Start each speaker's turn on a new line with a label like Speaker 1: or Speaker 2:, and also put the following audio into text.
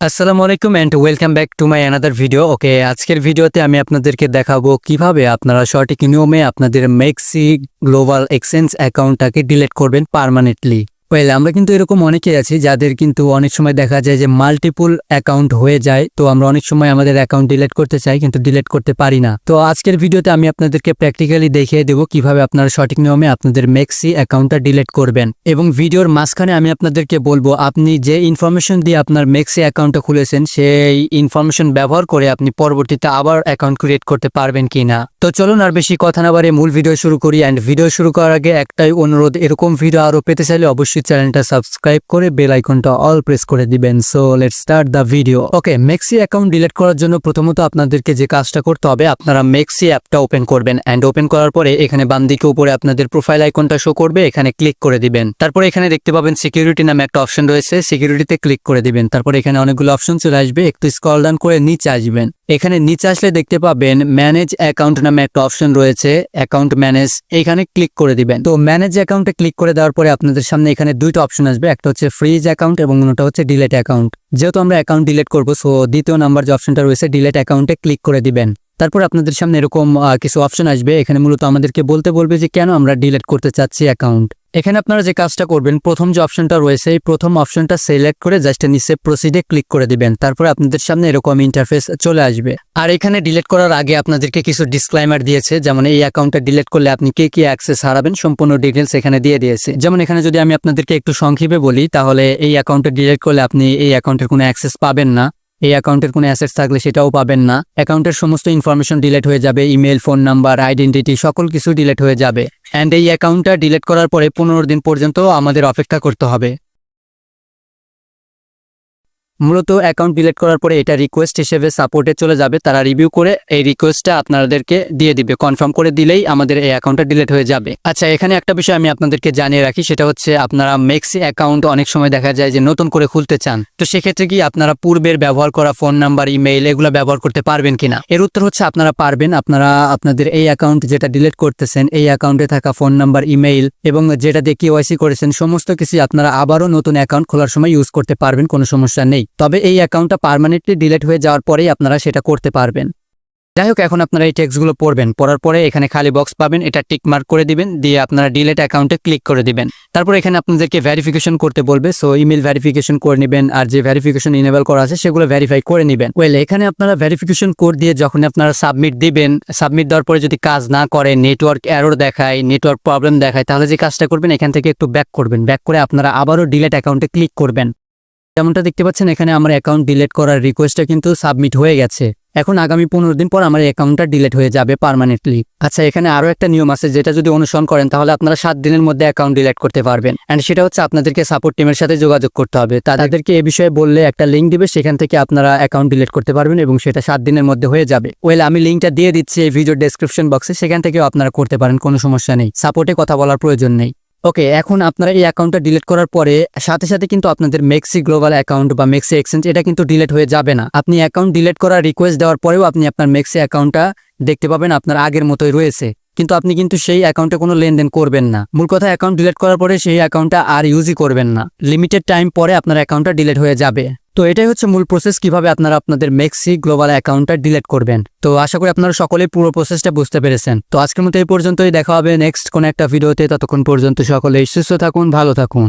Speaker 1: আসসালামু আলাইকুম and welcome back to my another video okay আজকের ভিডিওতে আমি আপনাদেরকে দেখাবো কীভাবে আপনারা সঠিক নিয়মে আপনাদের মেক্সি গ্লোবাল এক্সচেঞ্জ অ্যাকাউন্টটাকে ডিলিট করবেন পার্মানেন্টলি ওয়েল আমরা কিন্তু এরকম অনেকেই আছি যাদের কিন্তু অনেক সময় দেখা যায় যে মাল্টিপুল অ্যাকাউন্ট হয়ে যায়। তো আমরা অনেক সময় আমাদের অ্যাকাউন্ট ডিলেট করতে চাই কিন্তু ডিলেট করতে পারি না। তো আজকের ভিডিওতে আমি আপনাদেরকে প্র্যাকটিক্যালি দেখিয়ে দেবো কীভাবে আপনারা সঠিক নিয়মে আপনাদের মেক্সি অ্যাকাউন্টটা ডিলেট করবেন। এবং ভিডিওর মাঝখানে আমি আপনাদেরকে বলব, আপনি যে ইনফরমেশন দিয়ে আপনার মেক্সি অ্যাকাউন্টটা খুলেছেন, সেই ইনফরমেশন ব্যবহার করে আপনি পরবর্তীতে আবার অ্যাকাউন্ট ক্রিয়েট করতে পারবেন কিনা। তো চলুন আর বেশি কথা না বারে মূল ভিডিও শুরু করি। অ্যান্ড ভিডিও শুরু করার আগে একটাই অনুরোধ, এরকম ভিডিও আরও পেতে চাইলে অবশ্যই চ্যানেলটা সাবস্ক্রাইব করে বেল আইকনটা অল প্রেস করে দিবেন। So let's start the video okay MEXC account delete করার জন্য প্রথমত আপনাদেরকে যে কাজটা করতে হবে, আপনারা মেক্সি অ্যাপটা ওপেন করবেন। অ্যান্ড ওপেন করার পরে এখানে বাম দিকে উপরে আপনাদের প্রোফাইল আইকনটা শো করবে, এখানে ক্লিক করে দিবেন। তারপরে এখানে দেখতে পাবেন সিকিউরিটি নামে একটা অপশন রয়েছে সিকিউরিটিতে ক্লিক করে দিবেন। তারপরে এখানে অনেকগুলো অপশন চলে আসবে, একটু স্ক্রল ডাউন করে নিচে আসবেন। এখানে নিচে আসলে দেখতে পাবেন ম্যানেজ অ্যাকাউন্ট নামে একটা অপশন রয়েছে অ্যাকাউন্ট ম্যানেজ এখানে ক্লিক করে দিবেন। তো ম্যানেজ অ্যাকাউন্টে ক্লিক করে দেওয়ার পরে আপনাদের সামনে এখানে দুইটা অপশন আসবে, একটা হচ্ছে ফ্রিজ অ্যাকাউন্ট এবং অন্যটা হচ্ছে ডিলেট অ্যাকাউন্ট যেহেতু আমরা অ্যাকাউন্ট ডিলেট করব সো দ্বিতীয় নাম্বার যে অপশনটা রয়েছে ডিলেট অ্যাকাউন্টে ক্লিক করে দিবেন। তারপর আপনাদের সামনে এরকম কিছু অপশন আসবে। এখানে মূলত আমাদেরকে বলতে বলবে যে কেন আমরা ডিলেট করতে চাচ্ছি অ্যাকাউন্ট এখানে আপনারা যে কাজটা করবেন, প্রথম যে অপশনটা রয়েছে, এই প্রথম অপশনটা সিলেক্ট করে জাস্ট নিচে প্রসিডে ক্লিক করে দিবেন। তারপরে আপনাদের সামনে এরকম ইন্টারফেস চলে আসবে। আর এখানে ডিলেট করার আগে আপনাদেরকে কিছু ডিসক্লাইমার দিয়েছে, যেমন এই অ্যাকাউন্টটা ডিলিট করলে আপনি কে কি অ্যাক্সেস হারাবেন, সম্পূর্ণ ডিটেলস এখানে দিয়ে দিয়েছে। যেমন এখানে যদি আমি আপনাদেরকে একটু সংক্ষেপে বলি, তাহলে এই অ্যাকাউন্টটা ডিলিট করলে আপনি এই অ্যাকাউন্টের কোনো অ্যাক্সেস পাবেন না। এই অ্যাকাউন্টের কোনো অ্যাসেটস থাকলে সেটাও পাবেন না। অ্যাকাউন্টের সমস্ত ইনফরমেশন ডিলেট হয়ে যাবে ইমেল ফোন নাম্বার আইডেন্টিটি সকল কিছু ডিলেট হয়ে যাবে। অ্যান্ড এই অ্যাকাউন্টটা ডিলেট করার পরে পনেরো দিন পর্যন্ত আমাদের অপেক্ষা করতে হবে। মূলত অ্যাকাউন্ট ডিলিট করার পরে এটা রিকোয়েস্ট হিসেবে সাপোর্টে চলে যাবে। তারা রিভিউ করে এই রিকোয়েস্টটা আপনাদেরকে দিয়ে দিবে। কনফার্ম করে দিলেই আমাদের এই অ্যাকাউন্টটা ডিলেট হয়ে যাবে। আচ্ছা এখানে একটা বিষয় আমি আপনাদেরকে জানিয়ে রাখি, সেটা হচ্ছে আপনারা মেক্সি অ্যাকাউন্ট অনেক সময় দেখা যায় যে নতুন করে খুলতে চান। তো সেক্ষেত্রে কি আপনারা পূর্বের ব্যবহার করা ফোন নাম্বার ইমেইল এগুলো ব্যবহার করতে পারবেন কিনা? এর উত্তর হচ্ছে আপনারা পারবেন। আপনারা, আপনাদের এই অ্যাকাউন্ট যেটা ডিলিট করতেছেন, এই অ্যাকাউন্টে থাকা ফোন নাম্বার ইমেইল এবং যেটা দিয়ে কেওয়াইসি করেছেন, সমস্ত কিছু আপনারা আবারও নতুন অ্যাকাউন্ট খোলার সময় ইউজ করতে পারবেন, কোনো সমস্যা নেই। তবে এই অ্যাকাউন্টটা পার্মানেন্টলি ডিলেট হয়ে যাওয়ার পরেই আপনারা সেটা করতে পারবেন। যাই হোক, এখন আপনারা এই টেক্সটগুলো পড়বেন। পড়ার পরে এখানে খালি বক্স পাবেন, এটা টিক মার্ক করে দিবেন, দিয়ে আপনারা ডিলেট অ্যাকাউন্টে ক্লিক করে দিবেন। তারপর এখানে আপনাদেরকে ভেরিফিকেশন করতে বলবে। সো ইমেল ভেরিফিকেশন করে নেবেন, আর যে ভেরিফিকেশন ইনেবল করা আছে সেগুলো ভেরিফাই করে নেবেন। ওয়েল এখানে আপনারা ভেরিফিকেশন কোড দিয়ে যখন আপনারা সাবমিট দিবেন সাবমিট দেওয়ার পরে যদি কাজ না করে নেটওয়ার্ক এরর দেখায় নেটওয়ার্ক প্রবলেম দেখায়, তাহলে যে কাজটা করবেন, এখান থেকে একটু ব্যাক করবেন। ব্যাক করে আপনারা আবারও ডিলেট অ্যাকাউন্টে ক্লিক করবেন। যেমনটা দেখতে পাচ্ছেন, এখানে আমার অ্যাকাউন্ট ডিলেট করার রিকোয়েস্টটা কিন্তু সাবমিট হয়ে গেছে। এখন আগামী পনেরো দিন পর আমার অ্যাকাউন্টটা ডিলেট হয়ে যাবে পারমানেন্টলি আচ্ছা এখানে আরও একটা নিয়ম আছে, যেটা যদি অনুসরণ করেন, তাহলে আপনারা সাত দিনের মধ্যে অ্যাকাউন্ট ডিলেট করতে পারবেন। অ্যান্ড সেটা হচ্ছে আপনাদেরকে সাপোর্ট টিমের সাথে যোগাযোগ করতে হবে। তাদেরকে এ বিষয়ে বললে একটা লিঙ্ক দিবে, সেখান থেকে আপনারা অ্যাকাউন্ট ডিলিট করতে পারবেন এবং সেটা সাত দিনের মধ্যে হয়ে যাবে। ওয়েল আমি লিঙ্কটা দিয়ে দিচ্ছি এই ভিডিও ডেসক্রিপশন বক্সে সেখান থেকেও আপনারা করতে পারেন, কোনো সমস্যা নেই। সাপোর্টে কথা বলার প্রয়োজন নেই। ওকে এখন আপনারা এই অ্যাকাউন্টটা ডিলিট করার পরে, সাথে সাথে কিন্তু আপনাদের মেক্সি গ্লোবাল অ্যাকাউন্ট বা মেক্সি এক্সচেঞ্জ এটা কিন্তু ডিলিট হয়ে যাবে না। আপনি অ্যাকাউন্ট ডিলিট করার রিকোয়েস্ট দেওয়ার পরেও আপনি আপনার মেক্সি অ্যাকাউন্টটা দেখতে পাবেন আপনার আগের মতোই রয়েছে। কিন্তু আপনি কিন্তু সেই অ্যাকাউন্টে কোনো লেনদেন করবেন না। মূল কথা অ্যাকাউন্ট ডিলিট করার পরে সেই অ্যাকাউন্টটা আর ইউজই করবেন না। লিমিটেড টাইম পরে আপনার অ্যাকাউন্টটা ডিলিট হয়ে যাবে। তো এটাই হচ্ছে মূল প্রসেস কীভাবে আপনারা আপনাদের মেক্সি গ্লোবাল অ্যাকাউন্টটা ডিলিট করবেন। তো আশা করি আপনারা সকলে পুরো প্রসেসটা বুঝতে পেরেছেন। তো আজকের মতো এই পর্যন্তই, দেখা হবে নেক্সট কোনো একটা ভিডিওতে ততক্ষণ পর্যন্ত সকলে সুস্থ থাকুন, ভালো থাকুন।